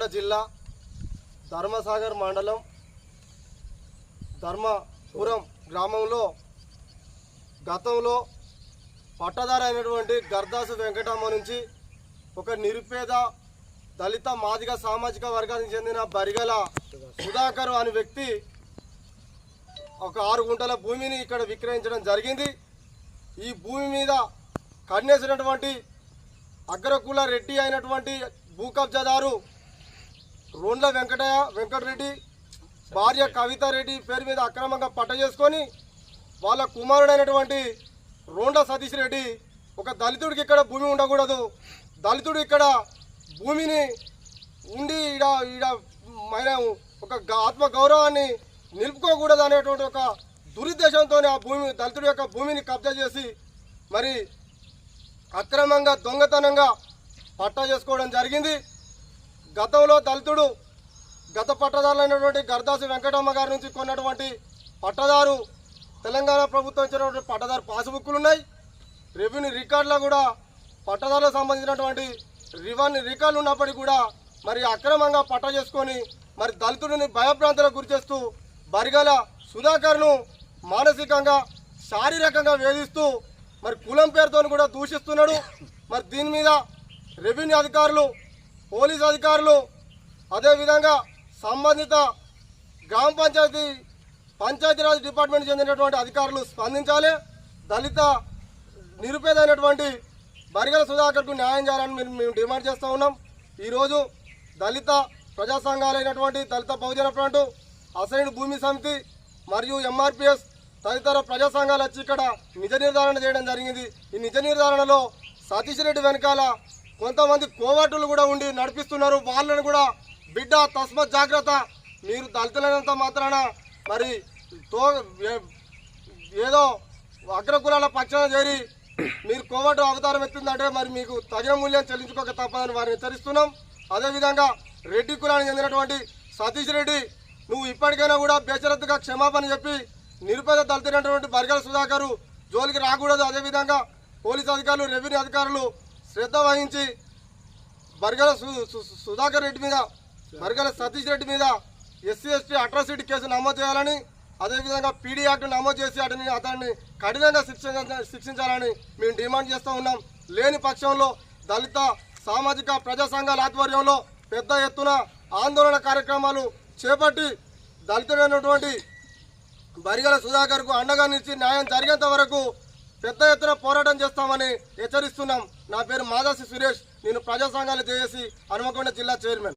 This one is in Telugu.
నల్గొండ జిల్లా ధర్మసాగర్ మండలం ధర్మపురం గ్రామంలో గతంలో పట్టదారు అయినటువంటి గర్దాసు వెంకటమ్మ నుంచి ఒక నిరుపేద దళిత మాదిగ సామాజిక వర్గానికి చెందిన బరిగల సుధాకర్ అనే వ్యక్తి ఒక ఆరు గుంటల భూమిని ఇక్కడ విక్రయించడం జరిగింది. ఈ భూమి మీద కన్నేసినటువంటి అగ్రకుల రెడ్డి అయినటువంటి భూ కబ్జాదారు రోండ్ల వెంకటయ్య వెంకటరెడ్డి భార్య కవిత రెడ్డి పేరు మీద అక్రమంగా పట్ట చేసుకొని వాళ్ళ కుమారుడైనటువంటి రోండ్ల సతీష్ రెడ్డి ఒక దళితుడికి ఇక్కడ భూమి ఉండకూడదు. దళితుడు ఇక్కడ భూమిని ఉండి ఈడ ఈడ మన ఒక ఆత్మ గౌరవాన్ని నిలుపుకోకూడదు అనేటువంటి ఒక దురుద్దేశంతో ఆ భూమి దళితుడి యొక్క భూమిని కబ్జా చేసి మరి అక్రమంగా దొంగతనంగా పట్టా చేసుకోవడం జరిగింది. గతంలో దళితుడు గత పట్టదారులైనటువంటి గర్దాసి వెంకటమ్మ గారి నుంచి కొన్నటువంటి పట్టదారు తెలంగాణ ప్రభుత్వం ఇచ్చినటువంటి పట్టదారు పాస్బుక్లు ఉన్నాయి రెవెన్యూ రికార్డులో కూడా పట్టదారులకు సంబంధించినటువంటి రివన్ రికార్డులు ఉన్నప్పటికీ కూడా మరి అక్రమంగా పట్ట చేసుకొని మరి దళితుడిని భయభ్రాంతులకు గురి చేస్తూ బరిగల సుధాకర్ను మానసికంగా శారీరకంగా వేధిస్తూ మరి కులం పేరుతో కూడా దూషిస్తున్నాడు. మరి దీని మీద రెవెన్యూ అధికారులు పోలీస్ అధికారులు అదేవిధంగా సంబంధిత గ్రామ పంచాయతీ పంచాయతీరాజ్ డిపార్ట్మెంట్ చెందినటువంటి అధికారులు స్పందించాలి. దళిత నిరుపేదైనటువంటి బరిగల సుధాకర్కు న్యాయం చేయాలని మేము మేము డిమాండ్ చేస్తూ ఉన్నాం. ఈరోజు దళిత ప్రజా సంఘాలైనటువంటి దళిత బహుజన ఫ్రంట్ అసైన్ భూమి సమితి మరియు ఎంఆర్పిఎస్ తదితర ప్రజా సంఘాలు వచ్చి ఇక్కడ నిజ నిర్ధారణ చేయడం జరిగింది. ఈ నిజ నిర్ధారణలో సతీష్ రెడ్డి వెనకాల కొంతమంది కోవటులు కూడా ఉండి నడిపిస్తున్నారు. వాళ్ళని కూడా బిడ్డ తస్మత్ జాగ్రత్త. మీరు దళితులైనంత మాత్రాన మరి తో ఏదో అగ్రకులాల పక్షాన చేరి మీరు కోవటు అవతారం ఎత్తుందంటే మరి మీకు తగిన మూల్యం చెల్లించుకోక తప్పదని వారిని హెచ్చరిస్తున్నాం. అదేవిధంగా రెడ్డి కులానికి చెందినటువంటి సతీష్ రెడ్డి నువ్వు ఇప్పటికైనా కూడా బేచరత్తుగా క్షమాపణ చెప్పి నిరుపేద దళితులైనటువంటి బర్గల సుధాకరు జోలికి రాకూడదు. అదేవిధంగా పోలీస్ అధికారులు రెవెన్యూ అధికారులు శ్రద్ధ వహించి బర్గల సు- సు- సుధాకర్ రెడ్డి మీద బర్గల సతీష్ రెడ్డి మీద ఎస్సీ ఎస్టీ అట్రాసిటీ కేసు నమోదు చేయాలని అదేవిధంగా పీడీ యాక్ట్ నమోదు చేసి అతని అతన్ని కఠినంగా శిక్ష శిక్షించాలని మేము డిమాండ్ చేస్తూ ఉన్నాం. లేని పక్షంలో దళిత సామాజిక ప్రజా సంఘాల ఆధ్వర్యంలో పెద్ద ఎత్తున ఆందోళన కార్యక్రమాలు చేపట్టి దళితుడైనటువంటి బరిగల సుధాకర్కు అండగా నిలిచి న్యాయం జరిగేంత వరకు పెద్ద ఎత్తున పోరాటం చేస్తామని హెచ్చరిస్తున్నాం. నా పేరు మాదాసి సురేష్. నేను ప్రజా సంఘాలు చేసి హనుమకొండ జిల్లా చైర్మన్.